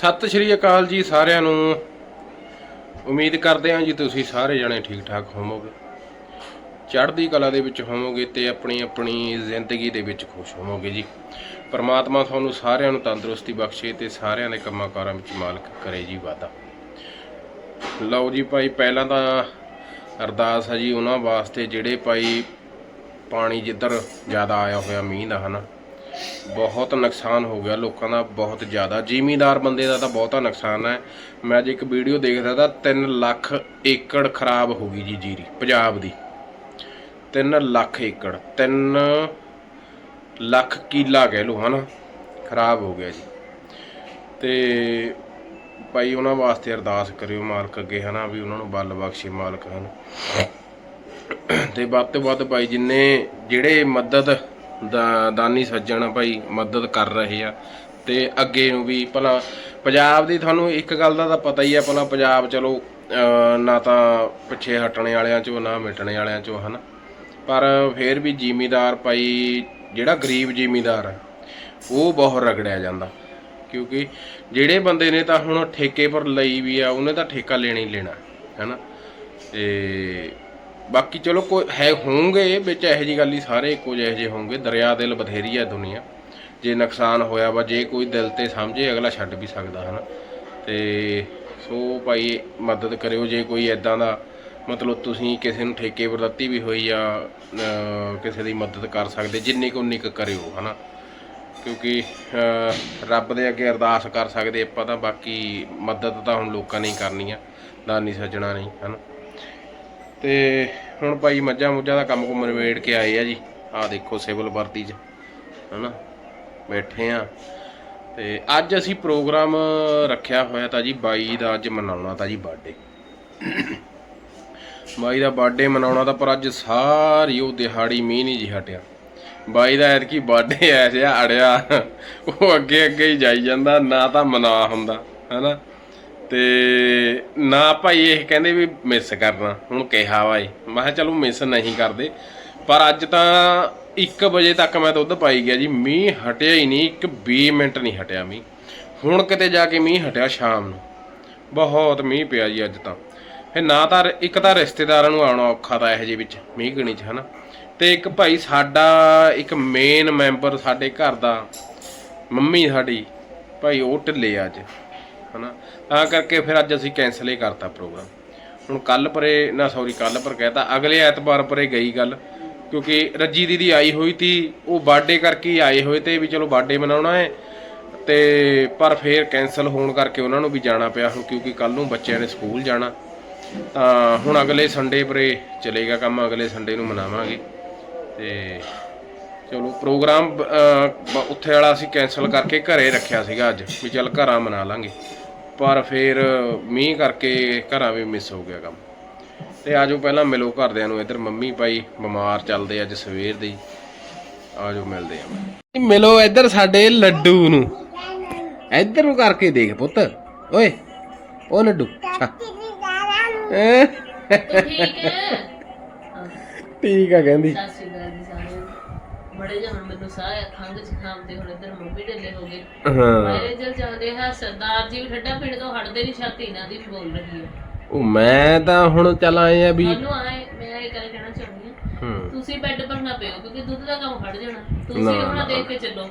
ਸਤਿ ਸ਼੍ਰੀ ਅਕਾਲ ਜੀ ਸਾਰਿਆਂ ਨੂੰ। ਉਮੀਦ ਕਰਦੇ ਹਾਂ ਜੀ ਤੁਸੀਂ ਸਾਰੇ ਜਣੇ ਠੀਕ ਠਾਕ ਹੋਵੋਗੇ। ਚੜ੍ਹਦੀ ਕਲਾ ਦੇ ਵਿੱਚ ਹੋਵੋਗੇ ਤੇ ਆਪਣੀ ਆਪਣੀ ਜ਼ਿੰਦਗੀ ਦੇ ਵਿੱਚ ਖੁਸ਼ ਹੋਵੋਗੇ ਜੀ। ਪਰਮਾਤਮਾ ਤੁਹਾਨੂੰ ਸਾਰਿਆਂ ਨੂੰ ਤੰਦਰੁਸਤੀ ਬਖਸ਼ੇ ਤੇ ਸਾਰਿਆਂ ਦੇ ਕੰਮਾਂ ਕਾਰਾਂ ਵਿੱਚ ਮਾਲਕ ਕਰੇ ਜੀ ਵਾਦਾ ਲਓ ਜੀ ਭਾਈ, ਪਹਿਲਾਂ ਤਾਂ ਅਰਦਾਸ ਹੈ ਜੀ ਉਹਨਾਂ ਵਾਸਤੇ ਜਿਹੜੇ ਭਾਈ ਪਾਣੀ ਜਿੱਧਰ ਜ਼ਿਆਦਾ ਆਇਆ ਹੋਇਆ ਮੀਂਹ ਦਾ, ਹਨਾ। ਬਹੁਤ ਨੁਕਸਾਨ ਹੋ ਗਿਆ ਲੋਕਾਂ ਦਾ ਬਹੁਤ ਜ਼ਿਆਦਾ। ਜ਼ਿਮੀਦਾਰ ਬੰਦੇ ਦਾ ਤਾਂ ਬਹੁਤਾ ਨੁਕਸਾਨ ਹੈ। ਮੈਂ ਅੱਜ ਇੱਕ ਵੀਡੀਓ ਦੇਖਦਾ ਤਾਂ 3 ਲੱਖ ਏਕੜ ਖਰਾਬ ਹੋ ਗਈ ਜੀ ਜੀਰੀ, ਪੰਜਾਬ ਦੀ। 3 ਲੱਖ ਏਕੜ 3 ਲੱਖ ਕਿੱਲਾ ਕਹਿ ਲਓ ਹਨਾ, ਖਰਾਬ ਹੋ ਗਿਆ ਜੀ। ਤੇ ਭਾਈ ਉਹਨਾਂ ਵਾਸਤੇ ਅਰਦਾਸ ਕਰਿਓ ਮਾਲਕ ਅੱਗੇ ਹਨਾ ਵੀ ਉਹਨਾਂ ਨੂੰ ਬਲ ਬਖਸ਼ੇ ਮਾਲਕ ਹਨ। ਤੇ ਵੱਧ ਤੋਂ ਵੱਧ ਭਾਈ ਜਿੰਨੇ ਜਿਹੜੇ ਮਦਦ ਦਾਨੀ ਸੱਜਣ ਭਾਈ ਮਦਦ ਕਰ ਰਹੇ ਆ। ਤੇ ਅੱਗੇ ਨੂੰ ਵੀ ਭਲਾ ਪੰਜਾਬ ਦੀ ਤੁਹਾਨੂੰ ਇੱਕ ਗੱਲ ਦਾ ਤਾਂ ਪਤਾ ਹੀ ਆ, ਭਲਾ ਪੰਜਾਬ ਚਲੋ ਨਾ ਤਾਂ ਪਿੱਛੇ ਹਟਣੇ ਵਾਲਿਆਂ ਚੋਂ, ਨਾ ਮਿਟਣੇ ਵਾਲਿਆਂ ਚੋਂ, ਹਨ। ਪਰ ਫੇਰ ਵੀ ਜ਼ਿਮੀਦਾਰ ਭਾਈ, ਜਿਹੜਾ ਗਰੀਬ ਜ਼ਿਮੀਦਾਰ ਆ, ਉਹ ਬਹੁਤ ਰਗੜਿਆ ਜਾਂਦਾ। ਕਿਉਂਕਿ ਜਿਹੜੇ ਬੰਦੇ ਨੇ ਤਾਂ ਹੁਣ ਠੇਕੇ ਪਰ ਲਈ ਵੀ ਆ, ਉਹਨੇ ਤਾਂ ਠੇਕਾ ਲੈਣਾ ਹੀ ਲੈਣਾ, ਹੈਨਾ। ਤੇ ਬਾਕੀ ਚਲੋ ਕੋਈ ਹੈ ਹੋਣਗੇ, ਵਿੱਚ ਇਹੋ ਜੀ ਗੱਲ ਹੀ ਸਾਰੇ ਇੱਕੋ ਜਿਹੇ ਜਿਹੇ ਹੋਣਗੇ। ਦਰਿਆ ਦਿਲ ਬਥੇਰੀ ਹੈ ਦੁਨੀਆ। ਜੇ ਨੁਕਸਾਨ ਹੋਇਆ ਵਾ, ਜੇ ਕੋਈ ਦਿਲ ਤੇ ਸਮਝੇ, ਅਗਲਾ ਛੱਡ ਵੀ ਸਕਦਾ, ਹਨਾ। ਤੇ ਸੋ ਭਾਈ, ਮਦਦ ਕਰਿਓ। ਜੇ ਕੋਈ ਐਦਾਂ ਦਾ, ਮਤਲਬ ਤੁਸੀਂ ਕਿਸੇ ਨੂੰ ਠੇਕੇ ਪਰ ਦਿੱਤੀ ਵੀ ਹੋਈ ਆ ਕਿਸੇ ਦੀ ਮਦਦ ਕਰ ਸਕਦੇ, ਜਿੰਨੀ ਕੁ ਉਨੀ ਕੁ ਕਰਿਓ, ਹਨਾ। ਕਿਉਂਕਿ ਰੱਬ ਦੇ ਅੱਗੇ ਅਰਦਾਸ ਕਰ ਸਕਦੇ ਆਪਾਂ ਤਾਂ, ਬਾਕੀ ਮਦਦ ਤਾਂ ਹੁਣ ਲੋਕਾਂ ਨੇ ਹੀ ਕਰਨੀ ਆ। ਦਾਨੀ ਸੱਜਣਾ ਨਹੀਂ ਹਨਾ। ਤੇ ਹੁਣ ਭਾਈ ਮੱਝਾਂ ਮੁੱਝਾਂ ਦਾ ਕੰਮ ਕੁਮ ਨਿਬੇੜ ਕੇ ਆਏ ਆ ਜੀ। ਆਹ ਦੇਖੋ ਸਿਵਲ ਵਰਦੀ 'ਚ, ਹਨਾ? ਬੈਠੇ ਆ। ਤੇ ਅੱਜ ਅਸੀਂ ਪ੍ਰੋਗਰਾਮ ਰੱਖਿਆ ਹੋਇਆ ਤਾਂ ਜੀ ਬਾਈ ਦਾ ਅੱਜ ਮਨਾਉਣਾ ਤਾਂ ਜੀ ਬਰਥਡੇ ਬਾਈ ਦਾ ਬਰਥਡੇ ਮਨਾਉਣਾ ਤਾਂ ਪਰ ਅੱਜ ਸਾਰੀ ਉਹ ਦਿਹਾੜੀ ਮੀਂਹ ਨਹੀਂ ਜੀ ਹਟਿਆ। ਬਾਈ ਦਾ ਐਤਕੀ ਬਰਥਡੇ ਐ ਜਿਹਾ ਅੜਿਆ, ਉਹ ਅੱਗੇ ਅੱਗੇ ਹੀ ਜਾਈ ਜਾਂਦਾ, ਨਾ ਤਾਂ ਮਨਾ ਹੁੰਦਾ, ਹਨਾ? ਤੇ ਨਾ ਭਾਈ ਇਹ ਕਹਿੰਦੇ ਵੀ ਮਿਸ ਕਰਨਾ, ਹੁਣ ਕਿਹਾ ਵਾ ਵਾਏ ਮੈਂ ਕਿਹਾ ਚਲੋ ਮਿਸ ਨਹੀਂ ਕਰਦੇ, ਪਰ ਅੱਜ ਤਾਂ 1 ਵਜੇ ਤੱਕ ਮੈਂ ਦੁੱਧ ਪਾਈ ਗਿਆ ਜੀ, ਮੀਂਹ ਹਟਿਆ ਹੀ ਨਹੀਂ, ਇੱਕ 20 ਮਿੰਟ ਨਹੀਂ ਹਟਿਆ ਮੀਂਹ। ਹੁਣ ਕਿਤੇ ਜਾ ਕੇ ਮੀਂਹ ਹਟਿਆ ਸ਼ਾਮ ਨੂੰ। ਬਹੁਤ ਮੀਂਹ ਪਿਆ ਜੀ ਅੱਜ ਤਾਂ। ਫਿਰ ਨਾ ਤਾਂ ਇੱਕ ਤਾਂ ਰਿਸ਼ਤੇਦਾਰਾਂ ਨੂੰ ਆਉਣਾ ਔਖਾ ਤਾਂ ਇਹੋ ਜਿਹੇ ਵਿੱਚ, ਮੀਂਹ ਗਣੀ ਚ, ਹਨਾ। ਤੇ ਇੱਕ ਭਾਈ ਸਾਡਾ ਇੱਕ ਮੇਨ ਮੈਂਬਰ ਸਾਡੇ ਘਰ ਦਾ, ਮੰਮੀ ਸਾਡੀ, ਭਾਈ ਉਹ ਢਿੱਲੇ ਆ ਅੱਜ। ਹਨਾ? ਤਾਂ ਕਰਕੇ ਫਿਰ ਅੱਜ ਅਸੀਂ ਕੈਨਸਲ ਹੀ ਕਰਤਾ ਪ੍ਰੋਗਰਾਮ ਹੁਣ ਕੱਲ ਪਰੇ, ਨਾ ਸੌਰੀ ਕੱਲ ਪਰ ਕਹਿਤਾ, ਅਗਲੇ ਐਤਵਾਰ ਪਰੇ ਗਈ ਗੱਲ, ਕਿਉਂਕਿ ਰੱਜੀ ਦੀਦੀ ਆਈ ਹੋਈ ਤੀ, ਉਹ ਬਰਥਡੇ ਕਰਕੇ ਹੀ ਆਏ ਹੋਏ ਤੇ ਵੀ ਚਲੋ ਬਰਥਡੇ ਮਨਾਉਣਾ ਹੈ। ਤੇ ਪਰ ਫੇਰ ਕੈਨਸਲ ਹੋਣ ਕਰਕੇ ਉਹਨਾਂ ਨੂੰ ਵੀ ਜਾਣਾ ਪਿਆ ਹੁਣ, ਕਿਉਂਕਿ ਕੱਲ ਨੂੰ ਬੱਚਿਆਂ ਨੇ ਸਕੂਲ ਜਾਣਾ। ਤਾਂ ਹੁਣ ਅਗਲੇ ਸੰਡੇ ਪਰੇ ਚਲੇਗਾ ਕੰਮ, ਅਗਲੇ ਸੰਡੇ ਨੂੰ ਮਨਾਵਾਂਗੇ। ਤੇ ਚਲੋ ਪ੍ਰੋਗਰਾਮ ਉੱਥੇ ਵਾਲਾ ਅਸੀਂ ਕੈਨਸਲ ਕਰਕੇ ਘਰੇ ਰੱਖਿਆ ਸੀਗਾ ਅੱਜ, ਵੀ ਚੱਲ ਘਰਾਂ ਮਨਾ ਲਾਂਗੇ। ਪਰ ਫਿਰ ਮੀਂਹ ਕਰਕੇ ਘਰਾਂ ਵੀ ਮਿਸ ਹੋ ਗਿਆ ਕੰਮ। ਤੇ ਆਜੋ ਪਹਿਲਾਂ ਮਿਲੋ ਘਰਦਿਆਂ ਨੂੰ ਇੱਧਰ ਮੰਮੀ ਭਾਈ ਬਿਮਾਰ ਚੱਲਦੇ ਅੱਜ ਸਵੇਰ ਦੇ। ਆਜੋ ਮਿਲਦੇ ਆ। ਮਿਲੋ ਇੱਧਰ ਸਾਡੇ ਲੱਡੂ ਨੂੰ। ਇੱਧਰ ਨੂੰ ਕਰਕੇ ਦੇਖ ਪੁੱਤ। ਓਏ ਉਹ ਲੱਡੂ ਠੀਕ ਆ ਕਹਿੰਦੀ। ਬੜੇ ਜਣ ਮੈਨੂੰ ਸਾਹ ਖੰਗ ਜ਼ੁਕਾਮ ਤੇ ਹੁਣ ਇੱਧਰ ਮੰਮੀ ਢਿੱਲੇ ਹੋ ਗਏ। ਹਾਂ। ਮੇਰੇ ਜਲ ਜਾਂਦੇ ਹਾਂ ਸਰਦਾਰ ਜੀ ਵੀ ਠੱਡਾ ਪਿੰਡ ਤੋਂ ਹਟਦੇ ਨਹੀਂ ਛਾਤੀ ਇਹਨਾਂ ਦੀ ਵੀ ਬੋਲ ਰਹੀ ਹੈ ਉਹ ਮੈਂ ਤਾਂ ਹੁਣ ਚੱਲ ਆਏ ਆ ਵੀ ਤੁਹਾਨੂੰ ਆਏ ਮੈਂ ਇਹ ਗੱਲ ਕਹਿਣਾ ਚਾਹੁੰਦੀ ਹਾਂ ਹੂੰ। ਤੁਸੀਂ ਬੈੱਡ ਪਰ ਨਾ ਪਿਓ ਕਿਉਂਕਿ ਦੁੱਧ ਦਾ ਕੰਮ ਫੜ ਜਾਣਾ। ਤੁਸੀਂ ਨਾ। ਉਹਨਾਂ ਦੇਖ ਕੇ ਚੱਲੋ।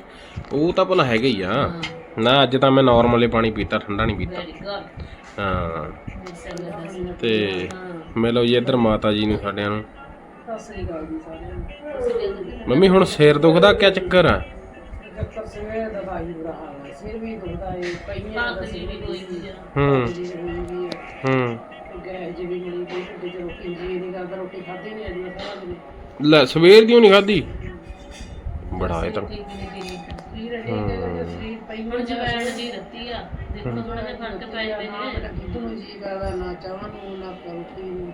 ਉਹ ਤਾਂ ਭਲਾ ਹੈਗਾ ਹੀ ਆ। ਨਾ ਅੱਜ ਤਾਂ ਮੈਂ ਨਾਰਮਲੀ ਪਾਣੀ ਪੀਤਾ ਠੰਡਾ ਨਹੀਂ ਪੀਤਾ। ਵੈਰੀ ਗੁੱਡ ਹਾਂ। ਤੇ ਮਿਲੋ ਜੀ ਇੱਧਰ ਮਾਤਾ ਜੀ ਨੂੰ ਸਾਡਿਆਂ ਨੂੰ। ਮੰਮੀ, ਹੁਣ ਸਿਰ ਦੁਖਦਾ ਕਿਆ ਚੱਕਰ ਆ? ਚੱਕਰ ਸਵੇਰ ਦਾ ਭਾਈ ਬੁਰਾ ਹਾਲ ਹੈ ਸਿਰ ਵੀ ਦੁਖਦਾ ਹੈ। ਪਈਆਂ ਭਾਗ ਦੀ ਵੀ ਹੋਈ ਵੀ ਹੈ ਹੂੰ ਗੈਸ ਜੀ ਵੀ ਬਣੀ ਕੋਈ ਢਿੱਡ ਰੋਟੀ ਜੀ ਨਹੀਂ ਕਰਦਾ ਰੋਟੀ ਖਾਧੀ ਨਹੀਂ ਅਜੇ ਸਾਰਾ ਦਿਨ ਲੈ, ਸਵੇਰ ਦੀ ਨਹੀਂ ਖਾਧੀ? ਬੜਾ ਇਹ ਤਾਂ। ਸਰੀਰ ਪਈ ਹੁਣ ਜਵੈਣ ਦੀ ਰੱਤੀ ਆ ਦੇਖੋ ਥੋੜਾ ਜਿਹਾ ਫ਼ਰਕ ਪੈ ਜਾਵੇ ਨੇ ਜੀ ਕਰਦਾ ਨਾ ਚਾਹ ਨੂੰ ਨਾ ਰੋਟੀ ਨੂੰ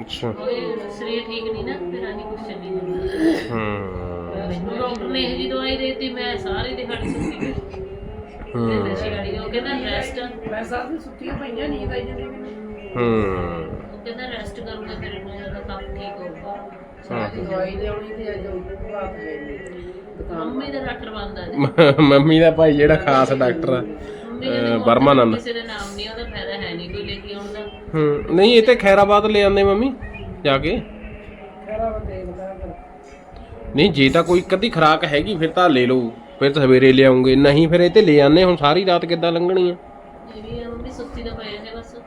ਅੱਛਾ। ਕੋਈ ਸਰੀਰ ਠੀਕ ਨਹੀਂ ਨਾ ਫਿਰ ਆਹੀ ਕੁਛ ਚੱਲੀ ਜਾਂਦਾ। ਹੂੰ। ਮੈਨੂੰ ਡਾਕਟਰ ਨੇ ਇਹ ਜੀ ਦਵਾਈ ਦੇ ਦਿੱਤੀ ਮੈਂ ਸਾਰੀ ਦਿਹਾੜੀ ਸੁੱਤੀ ਪਈ। ਹੂੰ। ਨਸ਼ੇ ਵਾਲੀ ਉਹ ਕਹਿੰਦਾ ਰੈਸਟ ਮੈਂ ਸਾਰਾ ਦਿਨ ਸੁੱਤੀਆਂ ਪਈਆਂ ਨੀਂਦ ਆਈ ਜਾਂਦੀ ਮੈਨੂੰ ਹੂੰ। ਉਹ ਕਹਿੰਦਾ ਰੈਸਟ ਕਰੂਗਾ ਫਿਰ ਇੰਨਾ ਜ਼ਿਆਦਾ ਕੰਮ ਠੀਕ ਹੋਊਗਾ। ਸਾਰੀ ਦਵਾਈ ਲਿਆਉਣੀ ਤੇ ਅੱਜ ਉਹ ਬਾਤ ਹੈ ਨਹੀਂ ਦੁਕਾਨ ਮੰਮੀ ਦਾ ਡਾਕਟਰ ਬਣਦਾ ਜੀ ਮੰਮੀ ਦਾ ਭਾਈ ਜਿਹੜਾ ਖਾਸ ਡਾਕਟਰ ਆ। ਬਰਮਾਨੰਦ। ਕਿਸੇ ਦੇ ਨਾਮ ਨਹੀਂ ਉਹਦਾ ਫਾਇਦਾ ਹੈ ਨਹੀਂ ਕੋਈ ਲੈ ਕੇ ਆਉਣ ਦਾ। ਹੂੰ ਨਹੀਂ ਇਹ ਤੇ ਖੈਰਾਬਾਦ ਲੈ ਆਂਦੇ ਮੰਮੀ ਜਾ ਕੇ। ਨਹੀਂ ਜੇ ਤਾਂ ਕੋਈ ਕਦੀ ਖਰਾਕ ਹੈਗੀ ਫਿਰ ਤਾਂ ਲੈ ਲਓ। ਫਿਰ ਤਾਂ ਸਵੇਰੇ ਲਿਆਉਂਗੇ ਨਹੀਂ ਫਿਰ ਇਹ ਤੇ ਲੈ ਆਨੇ ਹੁਣ ਸਾਰੀ ਰਾਤ ਕਿੱਦਾਂ ਲੰਘਣੀ ਆ? ਇਹ ਵੀ ਆ ਮੰਮੀ ਸੁੱਤੀ ਤਾਂ ਪਏ ਨੇ ਬਸ। ਸਮਝ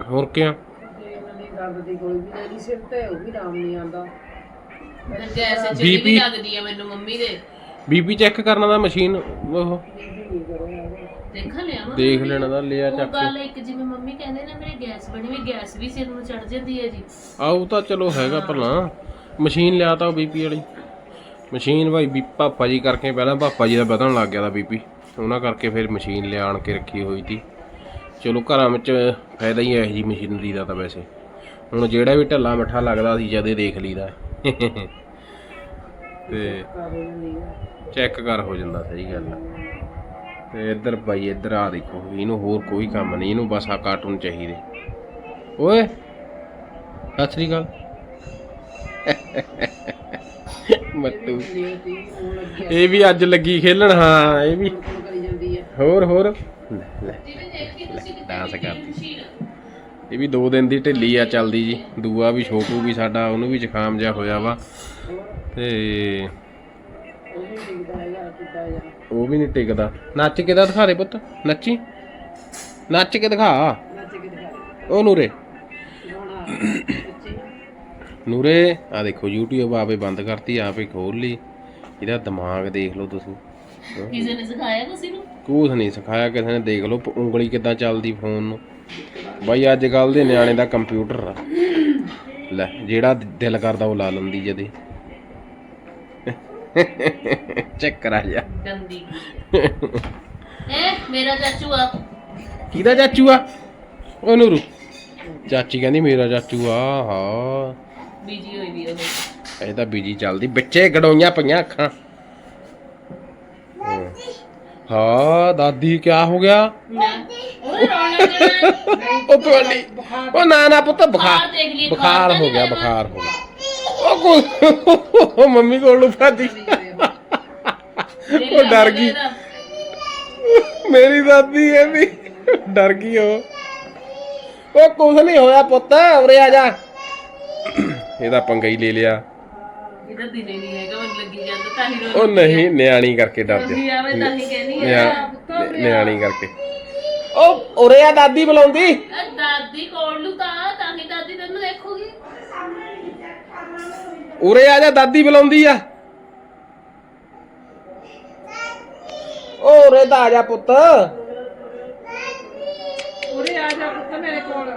ਲਓ। ਹੋਰ ਕਿਆ? ਤੇ ਇਹਨਾਂ ਦੀ ਦਰਦ ਦੀ ਗੋਲੀ ਵੀ ਲੈ ਲਈ ਸਿਰ ਤੇ ਉਹ ਵੀ ਆਰਾਮ ਨਹੀਂ ਆਉਂਦਾ ਫਿਰ ਗੈਸ ਜਿਹੜੀ ਵੀ BP ਲੱਗਦੀ ਆ ਮੈਨੂੰ ਮੰਮੀ ਦੇ। ਬੀਪੀ ਚੈੱਕ ਕਰਨ ਦਾ ਮਸ਼ੀਨ ਉਹ। ਇਹ ਵੀ ਨਹੀਂ ਕਰੋ ਯਾਰ ਦੇਖਾ ਲਿਆ ਵਾ ਦੇਖ ਲੈਣਾ ਦਾ ਲਿਆ ਉਹ ਚੱਕ ਗੱਲ ਇੱਕ ਜਿਵੇਂ ਮੰਮੀ ਕਹਿੰਦੇ ਨੇ ਮੇਰੇ ਗੈਸ ਬਣੀ ਵੀ ਗੈਸ ਵੀ ਸਿਰ ਨੂੰ ਚੜ ਜਾਂਦੀ ਹੈ ਜੀ। ਆਉ ਤਾਂ ਚਲੋ ਹੈਗਾ ਭਲਾ। ਮਸ਼ੀਨ ਲਿਆ ਤਾਂ ਬੀਪੀ ਵਾਲੀ। ਮਸ਼ੀਨ ਭਾਈ ਵੀ ਪਾਪਾ ਜੀ ਕਰਕੇ ਪਹਿਲਾਂ ਪਾਪਾ ਜੀ ਦਾ ਵਧਣ ਲੱਗ ਗਿਆ ਦਾ ਬੀਪੀ। ਉਹਨਾਂ ਕਰਕੇ ਫਿਰ ਮਸ਼ੀਨ ਲਿਆਣ ਕੇ ਰੱਖੀ ਹੋਈ ਸੀ ਚਲੋ ਘਰਾਂ ਵਿੱਚ ਫਾਇਦਾ ਹੀ ਹੈ ਜੀ ਮਸ਼ੀਨਰੀ ਦਾ ਤਾਂ ਵੈਸੇ। ਹੁਣ ਜਿਹੜਾ ਵੀ ਢੱਲਾ ਮਿੱਠਾ ਲੱਗਦਾ ਸੀ ਜਦੇ ਦੇਖ ਲਈਦਾ। ਤੇ ਆ ਚੈੱਕ ਕਰ ਹੋ ਜਾਂਦਾ ਸਹੀ ਗੱਲ ਆ। ਤੇ ਇੱਧਰ ਭਾਈ, ਇੱਧਰ ਆ ਦੇਖੋ, ਇਹਨੂੰ ਹੋਰ ਕੋਈ ਕੰਮ ਨਹੀਂ, ਇਹਨੂੰ ਬਸ ਆ ਕਾਰਟੂਨ ਚਾਹੀਦੇ। ਓਏ, ਸਤਿ ਸ੍ਰੀ ਅਕਾਲ। ਮੱਟੂ। ਇਹ ਵੀ ਅੱਜ ਲੱਗੀ ਖੇਲਣ, ਹਾਂ, ਇਹ ਵੀ। ਹੋਰ ਹੋਰ। ਡਾਂਸ ਕਰਦੀ ਇਹ ਵੀ ਦੋ ਦਿਨ ਦੀ ਢਿੱਲੀ ਆ ਚੱਲਦੀ ਜੀ। ਦੂਆ ਵੀ ਛੋਟੂ ਵੀ ਸਾਡਾ, ਉਹਨੂੰ ਵੀ ਜ਼ੁਕਾਮ ਜਿਹਾ ਹੋਇਆ ਵਾ। ਤੇ ਕਿੱਦਾਂ ਜਾ ਉਹ ਵੀ ਨਹੀਂ ਟਿਕਦਾ। ਨੱਚ ਕੇ ਤਾਂ ਦਿਖਾ ਦੇ ਪੁੱਤ। ਨੱਚੀ? ਨੱਚ ਕੇ ਦਿਖਾ। ਨੱਚ ਕੇ ਦਿਖਾ। ਉਹ ਨੂਰੇ। ਨੂਰੇ ਆ ਦੇਖੋ YouTube ਆਪੇ ਬੰਦ ਕਰਤੀ ਆਪੇ ਖੋਲ ਲਈ। ਇਹਦਾ ਦਿਮਾਗ ਦੇਖ ਲਓ ਤੁਸੀਂ। ਕਿਸੇ ਨੇ ਸਿਖਾਇਆ ਤੁਸੀਂ ਨੂੰ? ਕੁਛ ਨਹੀਂ ਸਿਖਾਇਆ ਕਿਸੇ ਨੇ ਦੇਖ ਲਓ ਪ- ਉਂਗਲੀ ਕਿੱਦਾਂ ਚੱਲਦੀ ਫੋਨ ਨੂੰ। ਬਾਈ ਅੱਜ ਕੱਲ ਦੇ ਨਿਆਣੇ ਦਾ ਕੰਪਿਊਟਰ ਆ। ਲੈ ਜਿਹੜਾ ਦਿਲ ਕਰਦਾ ਉਹ ਲਾ ਲੈਂਦੀ ਜਦੇ ਚੈੱਕ ਕਰਾ ਜਾ ਗੰਦੀ ਹੈ। ਮੇਰਾ ਚਾਚੂ ਆ। ਕਿਹਦਾ ਚਾਚੂ ਆ? ਉਹ ਨੂਰੂ। ਚਾਚੀ ਕਹਿੰਦੀ ਮੇਰਾ ਚਾਚੂ ਆ ਹਾਂ। ਬੀਜੀ ਹੋਈ ਵੀ ਉਹ। ਇਹ ਤਾਂ ਬੀਜੀ ਚੱਲਦੀ। ਵਿੱਚੇ ਗੜੋਈਆਂ ਪਈਆਂ ਅੱਖਾਂ। ਹਾਂ। ਦਾਦੀ ਕਿਆ ਹੋ ਗਿਆ? ਉਹ ਤੁਹਾਡੀ ਨਾ ਨਾ ਪੁੱਤ ਬੁਖਾਰ। ਬੁਖਾਰ ਹੋ ਗਿਆ ਬੁਖਾਰ ਹੋ ਗਿਆ। ਉਹ ਕੋ ਉਹ ਮੰਮੀ ਕੋਲ ਨੂੰ ਉਹ ਡਰ ਗਈ। ਮੇਰੀ ਦਾਦੀ ਕਹਿੰਦੀ ਡਰ ਗਈ ਉਹ। ਉਹ ਕੁਛ ਨਹੀਂ ਹੋਇਆ ਪੁੱਤ ਉਰੇ ਆ ਜਾ। ਇਹਦਾ ਪੰਗਾ ਹੀ ਲੈ ਲਿਆ। ਇਹਦਾ ਦਿਨੇ ਨਹੀਂ ਹੈਗਾ ਮੈਨੂੰ ਲੱਗੀ ਜਾਂਦਾ ਤਾਂ ਹੀ ਉਹ ਨਹੀਂ ਨਿਆਣੀ ਕਰਕੇ ਡਰ ਜਾ ਆਵੇ ਤਾਂ ਹੀ ਕਹਿੰਦੀ ਆ। ਨਿਆ- ਨਿਆਣੀ ਕਰਕੇ। ਉਹ ਉਰੇ ਆ ਦਾਦੀ ਬੁਲਾਉਂਦੀ। ਦਾਦੀ ਕੋਲ ਨੂੰ ਤਾਂ ਤਾਂ ਹੀ ਦਾਦੀ ਤੈਨੂੰ ਦੇਖੂਗੀ। ਉਰੇ ਆ ਜਾ ਦਾਦੀ ਬੁਲਾਉਂਦੀ ਆ। ਉਹ ਉਰੇ ਤਾਂ ਆ ਜਾ ਪੁੱਤ। ਉਰੇ ਆ ਜਾ ਪੁੱਤ ਮੇਰੇ ਕੋਲ।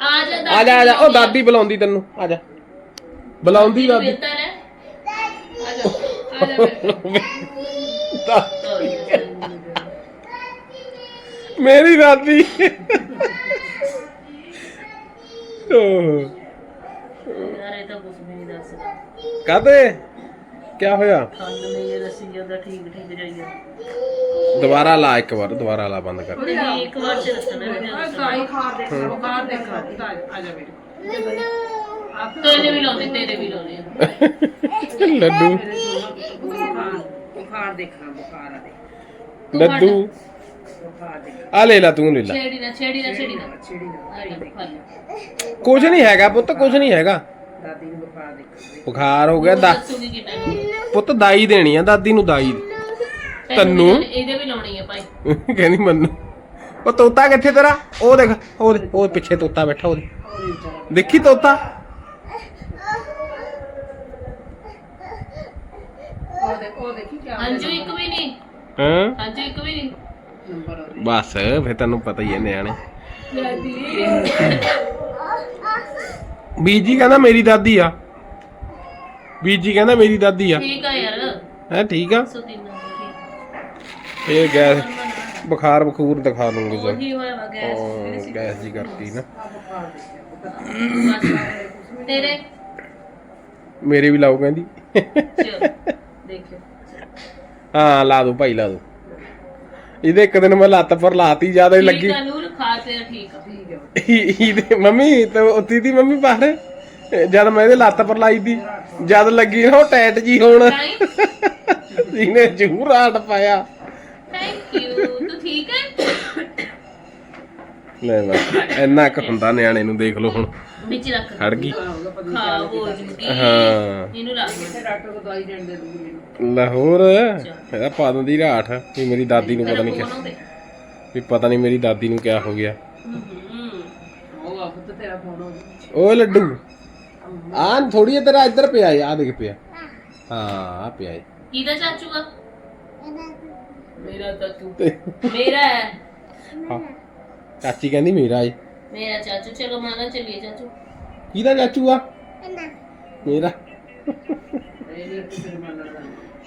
ਆ ਜਾ ਆ ਜਾ ਆ ਜਾ। ਉਹ ਦਾਦੀ। ਬੁਲਾਉਂਦੀ ਤੈਨੂੰ। ਆ ਜਾ। ਬੁਲਾਉਂਦੀ ਦਾਦੀ। ਬਿਹਤਰ ਹੈ ਆ ਜਾ ਆ ਜਾ ਮੇਰੇ ਕੋਲ। ਮੇਰੀ ਦਾਦੀ। ਓਹ, ਯਾਰ ਇਹ ਤਾਂ ਕੁਝ ਵੀ ਨਹੀਂ ਦੱਸਦਾ ਕਾਹਤੇ ਕੀ ਹੋਇਆ? ਖੰਡ ਨਹੀਂ ਇਹ ਦੱਸੀ ਜਾਂਦਾ ਠੀਕ ਠੀਕ ਜਾਈਏ ਦੁਬਾਰਾ ਲਾ ਇੱਕ ਵਾਰ ਦੁਬਾਰਾ ਲਾ ਬੰਦ ਕਰ। ਨਹੀਂ ਇੱਕ ਵਾਰ ਚ ਦੱਸਣਾ ਨਹੀਂ ਦੱਸਣਾ ਸਾਈ ਖਾ ਦੇ ਬੁਖਾਰ ਦੇ ਖਾ ਦੇ। ਆ ਜਾ ਮੇਰੇ ਕੋਲ ਤੇਰੇ ਵੀ ਲਾਉਂਦੇ ਤੇਰੇ ਵੀ ਲਾਉਂਦੇ ਆ। ਲੱਡੂ। ਬੁਖਾਰ ਦੇਖਣਾ ਬੁਖਾਰ ਆ ਦੇ। ਲੱਡੂ। ਆ ਲੈ ਲਾ ਤੂੰ ਲੈ ਲਾ। ਛੇੜੀ ਨਾ ਛੇੜੀ ਨਾ ਛੇੜੀ ਨਾ। ਛਿੜੀ ਨਾ। ਕੁਝ ਨਹੀਂ ਹੈਗਾ ਪੁੱਤ ਕੁਝ ਨਹੀਂ ਹੈਗਾ। ਦਾਦੀ ਨੂੰ ਬੁਖਾਰ ਦੇਖਣਾ ਬੁਖਾਰ ਹੋ ਗਿਆ ਦਾ। ਪੁੱਤ ਦਾਈ ਦੇਣੀ ਆ ਦਾਦੀ ਨੂੰ ਦਾਈ ਤੈਨੂੰ? ਇਹਦੇ ਵੀ- ਲਾਉਣੀ ਆ ਭਾਈ। ਕਹਿੰਦੀ ਮੰਨੂ। ਉਹ ਤੋਤਾ ਕਿੱਥੇ ਤੇਰਾ? ਉਹ ਦੇਖ ਉਹ ਦੇਖ, ਉਹ ਪਿੱਛੇ ਤੋਤਾ ਬੈਠਾ ਉਹਦੇ। ਦੇਖੀ ਤੋਤਾ? ਉਹ ਦੇ ਉਹ ਦੇਖੀ ਕੀ ਅੰਜੂ ਇੱਕ ਵੀ ਨਹੀਂ। ਹਾਂ? ਅੰਜੂ ਇੱਕ ਵੀ ਨਹੀਂ। ਨੰਬਰ ਉਹਦੇ ਬਸ ਫਿਰ ਤੈਨੂੰ ਪਤਾ ਹੀ ਹੈ ਨਿਆਣੇ। ਬੀਜੀ ਕਹਿੰਦਾ ਮੇਰੀ ਦਾਦੀ ਆ। ਬੀਜੀ ਕਹਿੰਦਾ ਮੇਰੀ ਦਾਦੀ ਆ। ਠੀਕ ਆ ਯਾਰ। ਹੈ ਠੀਕ ਆ? ਇਹ ਗੈਸ ਬੁਖਾਰ ਬਖੂਰ ਦਿਖਾ ਲੂੰਗੀ ਸਰ ਉਹੀ ਹੋਇਆ ਵਾ ਗੈਸ। ਜੀ ਕਰਤੀ ਨਾ। ਬਸ। ਤੇਰੇ? ਮੇਰੇ ਵੀ ਲਾਓ ਕਹਿੰਦੀ। ਚਲ ਦੇਖਿਓ। ਹਾਂ ਲਾ ਦੋ ਭਾਈ ਲਾ ਦੋ। ਇਹਦੇ ਇੱਕ ਦਿਨ ਮੈਂ ਲੱਤ ਪਰ ਲਾਤੀ ਜ਼ਿਆਦਾ ਠੀਕ ਲੱਗੀ। ਆ ਨੂਰ ਖਾ ਤੇਰਾ ਠੀਕ ਆ। ਠੀਕ ਹੈ ਇਹਦੇ ਮੰਮੀ ਤੇ ਉੱਤੀ ਦੀ ਮੰਮੀ ਬਾਹਰ। ਜਦ ਮੈਂ ਇਹਦੇ ਲੱਤ ਪਰ ਲਾਈ ਦੀ ਜਦ ਲੱਗੀ ਨਾ ਉਹ ਟੈਟ ਜੀ ਹੋਣ। ਇਹਨੇ ਜੂਰ ਆਟ ਪਾਇਆ। ਥੈਂਕ ਯੂ ਤੂੰ ਠੀਕ ਹੈ ਲੈ ਬਸ ਇੰਨਾ ਕੁ ਹੁੰਦਾ ਨਿਆਣੇ ਨੂੰ ਦੇਖ ਲਓ ਹੁਣ। ਵਿੱਚ ਰੱਖ ਖੜ ਗਈ। ਆਊਗਾ ਪਤਾ ਨਹੀਂ ਖਾ ਹੋ ਜੂਗੀ ਹਾਂ। ਇਹਨੂੰ ਰੱਖ ਕਿੱਥੇ ਡਾਕਟਰ ਕੋਲ ਦਵਾਈ ਦੇਣ ਦੇ ਦੂੰਗੀ ਮੈਨੂੰ। ਲਾਹੌਰ? ਇਹਦਾ ਪਾ ਦਿੰਦੀ ਰਾਠ ਵੀ ਮੇਰੀ ਦਾਦੀ ਨੂੰ ਪਤਾ ਨਹੀਂ ਬਣਾਉਂਦੇ ਵੀ ਪਤਾ ਨਹੀਂ ਮੇਰੀ ਦਾਦੀ ਨੂੰ ਕਿਆ ਹੋ ਗਿਆ। ਹੂੰ ਉਹ ਆ ਪੁੱਤ ਤੇਰਾ ਫੋਨ ਹੋ ਓਏ ਲੱਡੂ। ਆ ਥੋੜੀ ਤੇਰਾ ਇੱਧਰ ਪਿਆ ਆ ਦੇਖ ਪਿਆ। ਹਾਂ ਆ ਪਿਆ ਕਿਹਦਾ ਚਾਚੂ ਆ? ਮੇਰਾ ਚਾਚੂ। ਤੇ ਮੇਰਾ ਹੈ। ਹਾਂ। ਚਾਚੀ ਕਹਿੰਦੀ ਮੇਰਾ ਏ। ਮੇਰਾ ਚਾਚੂ ਚਲੋ ਮਾਨਾ ਚੱਲੀਏ ਚਾਚੂ। ਕਿਹਦਾ ਚਾਚੂ ਆ? ਮੇਰਾ।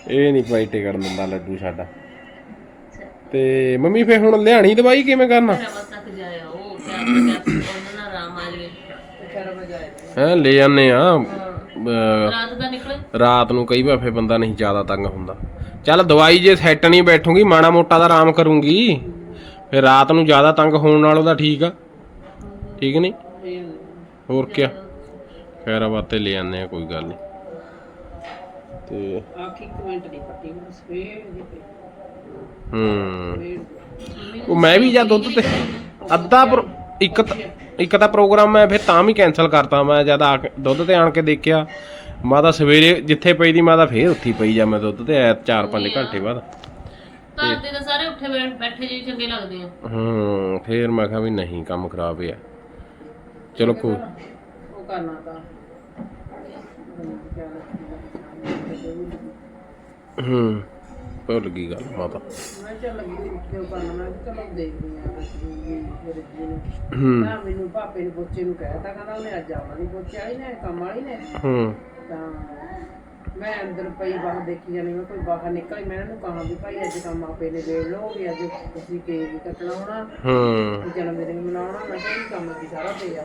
ਇਹ ਨਹੀਂ ਭਾਈ ਟਿਕਟ ਦਿੰਦਾ ਲੱਡੂ ਸਾਡਾ। ਤੇ ਮੰਮੀ ਫੇ ਹੁਣ ਲਿਆਣੀ ਦਵਾਈ ਕਿਵੇਂ ਕਰਨਾ? ਹੈ ਲੈ ਜਾਂਦੇ ਆ। ਰਾਤ ਦਾ ਨਿਕਲੇ? ਰਾਤ ਨੂੰ ਕਈ ਵਾਰ ਫੇ ਬੰਦਾ ਨਹੀਂ ਜ਼ਿਆਦਾ ਤੰਗ ਹੁੰਦਾ। ਚੱਲ ਦਵਾਈ ਜੇ ਸੈੱਟ ਨਹੀਂ ਬੈਠੂਗੀ ਮਾੜਾ ਮੋਟਾ ਦਾ ਆਰਾਮ ਕਰੂੰਗੀ। ਫੇ ਰਾਤ ਨੂੰ ਜ਼ਿਆਦਾ ਤੰਗ ਹੋਣ ਨਾਲੋਂ ਤਾਂ ਠੀਕ ਆ। ਠੀਕ ਨਹੀਂ? ਹੋਰ ਕਿਆ? ਖੈਰ ਬਾਤੇ ਲੈ ਜਾਂਦੇ ਆ ਕੋਈ ਗੱਲ ਨਹੀਂ। ਤੇ ਆਖੀ ਕਮੈਂਟ ਨਹੀਂ ਪੱਟੀ ਸਵੇਰ ਦੀ ਹੂੰ। ਉਹ ਮੈਂ ਵੀ ਜਾਂ ਦੁੱਧ ਤੇ ਅੱਧਾ ਇੱਕ ਤਾਂ- ਇੱਕ ਤਾਂ ਪ੍ਰੋਗਰਾਮ ਮੈਂ ਫਿਰ ਤਾਂ ਵੀ ਕੈਨਸਲ ਕਰਤਾ। ਮੈਂ ਜਦ ਆ ਕੇ ਦੁੱਧ ਤੇ ਆਣ ਕੇ ਦੇਖਿਆ ਮੈਂ ਤਾਂ ਸਵੇਰੇ ਜਿੱਥੇ ਪਈ ਦੀ ਮੈਂ ਤਾਂ ਫੇਰ ਉੱਥੇ ਪਈ ਜਾ ਮੈਂ ਦੁੱਧ ਤੇ 4-5 ਘੰਟੇ ਬਾਅਦ। ਘਰ ਦੇ ਤਾਂ ਸਾਰੇ ਉੱਠੇ ਬੈਠੇ ਜਿਹੇ ਚੰਗੇ ਲੱਗਦੇ ਆ। ਹੂੰ ਫੇਰ ਮੈਂ ਕਿਹਾ ਵੀ ਨਹੀਂ ਕੰਮ ਖਰਾਬ ਹੈ ਚਲੋ ਕੋਈ ਉਹ ਕਰਨਾ ਤਾਂ। ਹੂੰ ਭੁੱਲ ਗਈ ਗੱਲ ਮਾਤਾ। ਮੈਂ ਚੱਲ ਲੱਗੀ ਸੀ ਕਿਉਂ ਕਰਨਾ? ਮੈਂ ਕਿਹਾ ਚਲੋ ਦੇਖਦੀ ਆ ਫਿਰ ਜੀ ਨੂੰ। ਹੂੰ। ਨਾ ਮੈਨੂੰ ਭਾਪੇ ਨੇ ਬੱਚੇ ਨੂੰ ਕਹਿਤਾ ਕਹਿੰਦਾ ਉਹਨੇ ਅੱਜ ਆਉਣਾ ਨਹੀਂ ਬੱਚੇ ਆਈ ਨੇ ਕੰਮ ਵਾਲੀ ਨੇ। ਹੂੰ। ਤਾਂ ਮੈਂ ਅੰਦਰ ਪਈ ਬਾਹਰ ਦੇਖੀ ਜਾਣੀ ਮੈਂ ਕੋਈ ਬਾਹਰ ਨਿਕਲ ਮੈਂ ਇਹਨੂੰ ਕਹਾਂ ਵੀ ਭਾਈ ਅੱਜ ਕੰਮ ਆਪੇ ਨੇ ਵੇੜ ਲਓ ਵੀ ਅੱਜ ਤੁਸੀਂ ਕੇਕ ਵੀ ਕੱਟਣਾ ਹੋਣਾ। ਹੂੰ। ਜਨਮ ਦਿਨ ਵੀ ਮਨਾਉਣਾ ਮੈਂ ਕਿਹਾ ਇਹ ਕੰਮ ਕੀ ਸਾਰਾ ਪਿਆ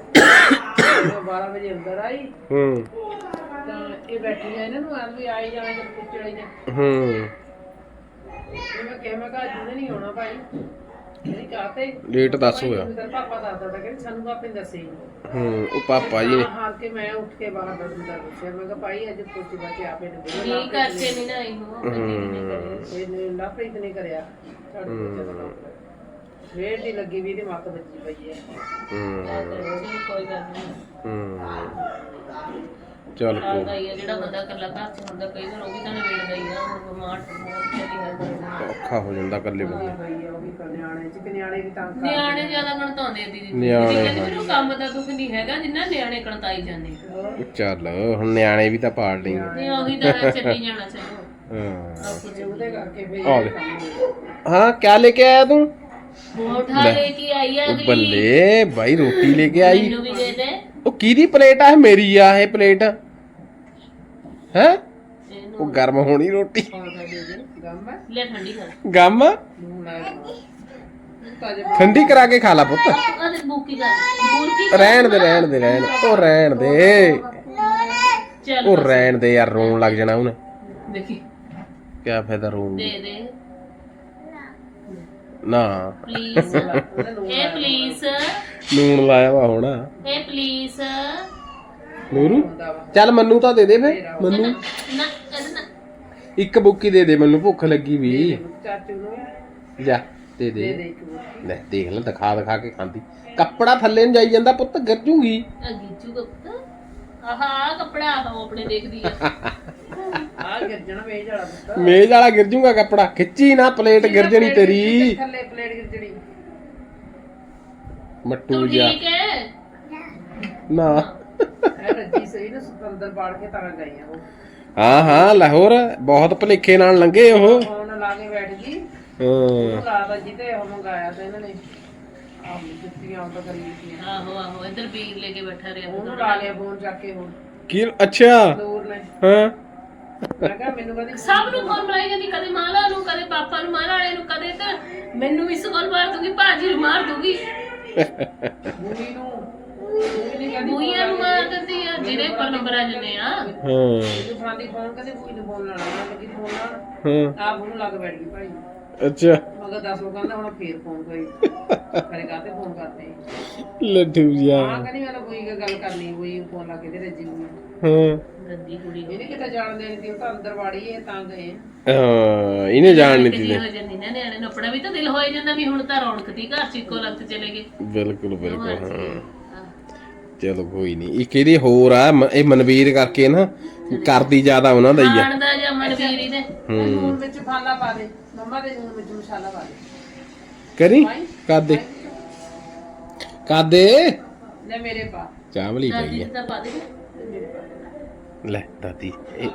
ਮੈਂ 12 ਵਜੇ ਅੰਦਰ ਆਈ ਹੂੰ। ਤਾਂ ਇਹ ਬੈਠੀ ਆ ਇਹਨਾਂ ਨੂੰ ਆਂ ਵੀ ਆਈ ਜਾਣਾ ਜਦ ਪਿੱਛੇ ਵਾਲੀ ਨੇ ਹੂੰ। ਇਹ ਮੈਂ ਕਿਹਾ ਮੈਂ ਕਿਹਾ ਅੱਜ ਨਹੀਂ ਆਉਣਾ ਭਾਈ। ਮੇਰੀ ਕਾਤੇ ਲੇਟ ਦੱਸ ਹੋਇਆ ਤੇਰਾ ਪਾਪਾ ਦੱਸਦਾ ਤਾਂ ਕਹਿੰਦੇ ਸਾਨੂੰ ਪਾਪੇ ਨੇ ਦੱਸੇ ਹੀ ਨਹੀਂ ਉਹ ਪਾਪਾ ਜੀ ਨੇ। ਹਾਰ ਕੇ ਮੈਂ ਉੱਠ ਕੇ ਬਾਹਰ ਦਾ ਦਿੰਦਾ ਦੱਸਿਆ। ਮੈਂ ਕਿਹਾ ਭਾਈ ਅੱਜ ਪੋਚੀ ਬਾਚੇ ਆਪੇ ਨੇ ਬੁਲਾ ਕੀ ਕਰਕੇ ਨਹੀਂ ਨਾ ਆਈ ਹੋ। ਇਹਨੇ ਲਾਪਰੀਤ ਨੇ ਕਰਿਆ। ਸਾਡੇ ਦਾ ਕੰਮ ਵੇੜ ਦੀ ਲੱਗੀ ਵੀ ਇਹਦੀ ਮੱਤ ਵੱਜੀ ਪਈ ਹੈ। ਹੂੰ। ਕੋਈ ਗੱਲ ਨਹੀਂ ਹੂੰ। ਚੱਲ ਕੋਈ ਲੱਗਦਾ ਹੀ ਆ ਜਿਹੜਾ ਬੰਦਾ ਇਕੱਲਾ ਘਰ ਚ ਹੁੰਦਾ ਕਈ ਵਾਰ ਉਹ ਵੀ ਤਾਂ ਨਵੇੜਦਾ ਹੀ ਆ ਹੁਣ ਬਿਮਾਰ ਬਹੁਤ ਚੱਲੀ ਹੈ ਔਖਾ ਹੋ ਜਾਂਦਾ ਇਕੱਲੇ ਬੰਦੇ ਪਈ ਆ ਉਹ ਵੀ ਨਿਆਣੇ ਚ ਕਿ ਨਿਆਣੇ ਵੀ ਤਾਂ ਕਰ ਨਿਆਣੇ ਜ਼ਿਆਦਾ ਗਣਤਾਉਂਦੇ ਆ ਦੀਦੀ। ਨਿਆਣੇ ਕਹਿੰਦੇ ਮੈਨੂੰ ਕੰਮ ਦਾ ਦੁੱਖ ਨਹੀਂ ਹੈਗਾ ਜਿੰਨਾ ਨਿਆਣੇ ਕਣਤਾਈ ਜਾਂਦੇ ਚੱਲ ਹੁਣ ਨਿਆਣੇ ਵੀ ਤਾਂ ਪਾੜ ਲਈ ਤੇ ਉਹੀ ਤਾਂ ਚੱਲੀ ਜਾਣਾ ਚਾਹੀਦਾ ਹਾਂ। ਉਹਦੇ ਕਰਕੇ ਵੀ ਆ ਲੈ। ਹਾਂ ਕਿਆ ਲੈ ਕੇ ਆਇਆ ਤੂੰ? ਮੋਠਾ ਲੈ ਕੇ ਆਈ ਆ ਉਹ ਅਗਲੀ। ਬੱਲੇ ਬਾਈ ਰੋਟੀ ਲੈ ਕੇ ਆਈ। ਮੈਨੂੰ ਵੀ ਦੇ ਦੇ। ਉਹ ਕਿਹਦੀ ਪਲੇਟ ਆ? ਇਹ ਮੇਰੀ ਆ ਇਹ ਪਲੇਟ। ਹੈ? ਉਹ ਗਰਮ ਹੋਣੀ ਰੋਟੀ। ਲੈ ਠੰਡੀ ਕਰ ਗਮ? ਠੰਡੀ ਕੇ ਖਾ ਲਾ ਪੁੱਤ। ਉਹਦੇ ਬੂਕੀ ਕਰ ਬੂਕੀ ਰਹਿਣ ਦੇ ਰਹਿਣ ਦੇ ਰਹਿਣ। ਉਹ ਰਹਿਣ ਦੇ। ਚੱਲ ਉਹ ਰਹਿਣ ਦੇ ਯਾਰ ਰੋਣ ਲੱਗ ਜਾਣਾ ਉਹਨੇ। ਦੇਖੀ। ਕਿਆ ਫਾਇਦਾ ਰੋਣ ਦੇ ਦਾ ਦੇ। ਨਾ। ਪਲੀਜ਼ ਇਹ ਪਲੀਜ਼ ਲੂਣ ਲਾਇਆ ਵਾ ਹੋਣਾ। ਇਹ ਪਲੀਜ਼ ਨੂਰੂ ਚੱਲ ਮੰਨੂ ਤਾਂ ਦੇ ਦੇ ਫੇ ਮੰਨੂ। ਨਾ ਇਹਦੇ ਨਾ। ਇੱਕ ਬੁੱਕੀ ਦੇ ਦੇ ਮੈਨੂੰ ਭੁੱਖ ਲੱਗੀ ਵੀ। ਚਾਚੂ ਨੂੰ ਜਾ ਦੇ ਦੇ। ਲੈ ਦੇਖ ਲੈ ਦਿਖਾ ਦਿਖਾ ਕੇ ਖਾਂਦੀ। ਕੱਪੜਾ ਥੱਲੇ ਨੂੰ ਜਾਈ ਜਾਂਦਾ ਪੁੱਤ ਗਿਰ ਜੂਗੀ। ਅਗੀਚੂ ਗੁਪਤ ਆਹਾ ਕੱਪੜਾ ਆਹ ਆਪਣੇ ਦੇਖਦੀ ਆ। ਆ ਗਿਰਜਣ ਵੇਜ ਵਾਲਾ ਪੁੱਤ ਮੇਜ਼ ਵਾਲਾ ਗਿਰ ਜੂਗਾ ਕੱਪੜਾ। ਖਿੱਚੀ ਨਾ ਪਲੇਟ ਗਿਰ ਜਣੀ ਤੇਰੀ। ਥੱਲੇ ਪਲੇਟ ਗਿਰਜਣੀ ਮੱਟੂ ਤੂੰ ਜਾ ਠੀਕ ਹੈ ਨਾ। ਐ ਰੱਜੀ ਸਹੀ ਨਾ ਸੁਤੰਦਰ ਬਾੜ ਕੇ ਤਾਂ ਗਈਆਂ ਉਹ। ਹਾਂ ਹਾਂ ਲਾਹੌਰ ਬਹੁਤ ਭਲੇਖੇ ਨਾਲ ਲੰਘੇ ਉਹ। ਫੋਨ ਲਾ ਕੇ ਬੈਠ ਗਈ। ਹਾਂ। ਉਹ ਰਾਤ ਜੀ ਤੇ ਉਹ ਮੰਗਾਇਆ ਤੇ ਇਹਨਾਂ ਨੇ। ਜੁੱਤੀਆਂ ਤਾਂ ਕਰੀ ਦਿੱਤੀਆਂ ਆਹੋ ਆਹੋ ਇੱਧਰ ਵੀਰ ਲੈ ਕੇ ਬੈਠਾ ਰਿਹਾ ਉਹਨੂੰ ਲਾ ਲਿਆ ਫੋਨ ਚੱਕ ਕੇ ਹੁਣ। ਕੀ ਅੱਛਾ। ਦੂਰ ਨੇ ਹਾਂ। ਮੈਂ ਕਿਹਾ ਮੈਨੂੰ ਕਦੀ ਸਭ ਨੂੰ ਫੋਨ ਮਲਾਈ ਜਾਂਦੀ ਕਦੇ ਮਾਲਾ ਨੂੰ ਕਦੇ ਪਾਪਾ ਨੂੰ ਮਾਲਾ ਵਾਲੇ ਨੂੰ ਕਦੇ ਤਾਂ ਮੈਨੂੰ ਵੀ ਸਕੋਲ ਮਾਰ ਦੂਗੀ ਭਾਜੀ ਨੂੰ ਮਾਰ ਦੂਗੀ। ਬੂਈ ਨੂੰ ਬੂਈ ਨਹੀਂ ਕਹਿੰਦੀ ਬੂਈਆਂ ਨੂੰ ਮਾਰ ਦਿੰਦੀ ਆ ਜਿਹਦੇ ਪਰ ਨੰਬਰ ਆ ਜੰਨੇ ਆ। ਹਾਂ। ਤੂੰ ਫਾਂਦੀ ਫੋਨ ਕਦੇ ਬੂਈ ਨੂੰ ਫੋਨ ਲਾਣਾ ਮੈਂ ਲੱਗੀ ਫੋਨ ਲਾਉਣ ਹਾਂ। ਆਪ ਉਹਨੂੰ ਲੱਗ ਬੈਠ ਗਈ ਭਾਈ। ਅੱਛਾ। ਮਗਰ ਦੱਸ ਕਹਿੰਦਾ ਹੁਣ ਫੇਰ ਫੋਨ ਕਰੀ ਕਰੇ ਕਾਤੇ ਫੋਨ ਕਰਦੇ ਲੱਡੂ ਜਾ ਹਾਂ। ਕਹਿੰਦੀ ਮੈਂ ਤਾਂ ਕੋਈ ਗੱਲ ਕਰਨੀ ਕੋਈ ਫੋਨ ਲਾ ਕੇ ਦੇ ਰੱਜੀ ਨੂੰ ਹਾਂ। ਗੰਦੀ ਕੁੜੀ ਇਹਨੇ ਕਿਤੇ ਜਾਣ ਦੇਣੀ ਸੀ? ਉਹ ਤਾਂ ਅੰਦਰ ਵਾੜੀ ਇਹ ਤਾਂ ਗਏ ਹਾਂ, ਇਹਨੇ ਜਾਣ ਨਹੀਂ ਦਿੱਤੀ। ਹੋ ਜਾਂਦੀ ਨਾ ਨਿਆਣੇ ਨੂੰ ਆਪਣਾ ਵੀ ਤਾਂ ਦਿਲ ਹੋਏ ਜਾਂਦਾ ਵੀ ਹੁਣ ਤਾਂ ਰੌਣਕ ਦੀ ਘਰ ਚ ਇੱਕੋ ਲਖਤ ਚਲੇ ਗਏ। ਬਿਲਕੁਲ ਬਿਲਕੁਲ ਹਾਂ। ਚਲੋ ਕੋਈ ਨਹੀਂ ਇੱਕ ਇਹਦੀ ਹੋਰ ਆ ਮ- ਇਹ ਮਨਵੀਰ ਕਰਕੇ ਨਾ ਕਰਦੀ ਜ਼ਿਆਦਾ ਉਹਨਾਂ ਦਾ ਹੀ ਆ। ਖਾਣ ਦਾ ਜਾਂ ਮਨਵੀਰੀ ਹੂੰ। ਨੂਨ ਵਿੱਚ ਫਾਲਾ ਪਾ ਦੇ। ਮੰਮਾ ਦੇ ਨੂਨ ਵਿੱਚ ਮਸਾਲਾ ਪਾ ਦੇ। ਕਰੀ? ਕਾਦੇ? ਕਾਦੇ? ਲੈ ਮੇਰੇ ਪਾ। ਚਾਵਲੀ ਦਾਦੀ ਪਈ ਪਾ ਦੇ ਲੈ ਦਾਦੀ ਇਹ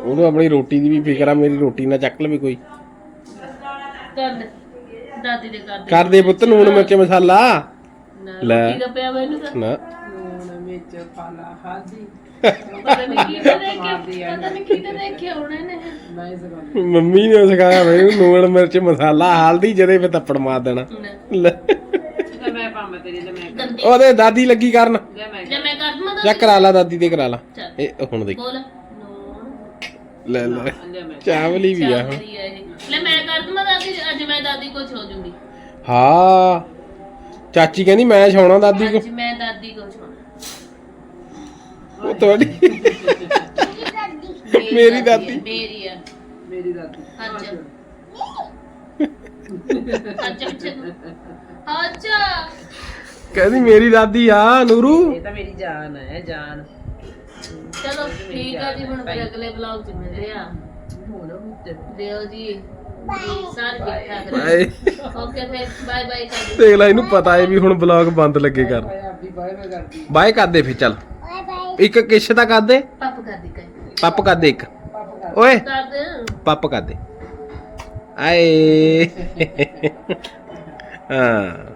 ਉਹਨੂੰ ਆਪਣੀ ਰੋਟੀ ਦੀ ਵੀ ਫਿਕਰ ਆ ਮੇਰੀ ਰੋਟੀ ਨਾ ਚੱਕ ਲਵੇ ਕੋਈ। ਕਰ ਦੇ ਦਾਦੀ ਦੇ ਕਰ ਦੇ ਕਰ ਦੇ ਪੁੱਤ ਲੂਣ ਮਿਰਚ ਮਸਾਲਾ। ਨਾ, ਲੈ। ਰੋਟੀ ਦਾ ਪਿਆ ਵਾ ਇਹਨੂੰ ਤਾਂ। ਨਾ। ਨੂਨ ਵਿੱਚ ਫਾਲਾ ਹਲਦੀ। ਪਤਾ ਨਹੀਂ ਕੀ ਦੇਖਿਆ ਪਤਾ ਨਹੀਂ ਕੀ ਦੇਖਿਆ ਹੋਣਾ ਇਹਨੇ ਮੰਮੀ ਨੇ ਸਿਖਾਇਆ ਮੈਨੂੰ ਲੂਣ ਮਿਰਚ, ਮਸਾਲਾ, ਹਲਦੀ, ਜਦੇ ਫੇ ਥੱਪੜ ਮਾਰ ਦੇਣਾ। ਲੈ। ਤੇ ਮੈਂ ਪਾਵਾਂ ਤੇਰੀ ਤੇ ਮੈਂ ਉਹਦੇ ਦਾਦੀ ਲੱਗੀ ਕਰਨ। ਲੈ ਮੈਂ ਜੇ ਮੈਂ ਕਰ ਦਵਾਂ ਜਾਂ ਕਰਾ ਲਾ, ਦਾਦੀ ਦੇ ਕਰਾ ਲਾ। ਚੱਲ ਇਹ ਹੁਣ ਦੇਖ। ਬੋਲ ਲੈ ਲੈ। ਲੈ ਮੈਂ ਚਾਵਲੀ ਵੀ ਆ ਹੁਣ ਚਾਵਲੀ ਆ ਇਹ ਲੈ ਮੈਂ ਕਰ ਦਵਾਂ ਦਾਦੀ ਅੱਜ ਮੈਂ ਦਾਦੀ ਕੁਛ ਹੋ। ਜੂਗੀ ਹਾਂ। ਚਾਚੀ ਕਹਿੰਦੀ, ਮੈਂ ਛਾਉਣਾ ਦਾਦੀ ਕੋ ਅੱਜ ਮੈਂ ਦਾਦੀ ਕੁਛ ਉਹ ਤੁਹਾਡੀ ਮੇਰੀ ਦਾਦੀ। ਮੇਰੀ ਆ। ਮੇਰੀ ਦਾਦੀ ਅੱਜ ਅੱਜ ਅੱਛਾ ਕਹਿੰਦੀ ਮੇਰੀ ਦਾਦੀ ਆ ਨੂਰੂ। ਇਹ ਤਾਂ ਮੇਰੀ ਜਾਨ ਹੈ ਜਾਨ। ਚਲੋ ਠੀਕ ਆ ਜੀ ਹੁਣ ਫਿਰ ਅਗਲੇ ਵਲੌਗ ਚ ਮਿਲਦੇ ਆ। ਦਿਓ ਜੀ। ਬਾਏ ਦੇਖ ਲੈ ਇਹਨੂੰ ਪਤਾ ਹੈ ਵੀ ਹੁਣ ਬਲੌਗ ਬੰਦ ਲੱਗੇ ਕਰ। ਆਪੀ ਬਾਏ ਕਰਦੀ ਬਾਏ ਕਰਦੇ ਫਿਰ ਚੱਲ। ਇੱਕ ਕਿਸ਼ ਤਾਂ ਕਰਦੇ ਪੱਪ ਕਰ ਦੀ ਕਰ ਪੱਪ ਕਰਦੇ ਇੱਕ। ਕਰ ਓਏ ਕਰ ਦੇ। ਪੱਪ ਕਰਦੇ ਆਏ। ਹਾਂ।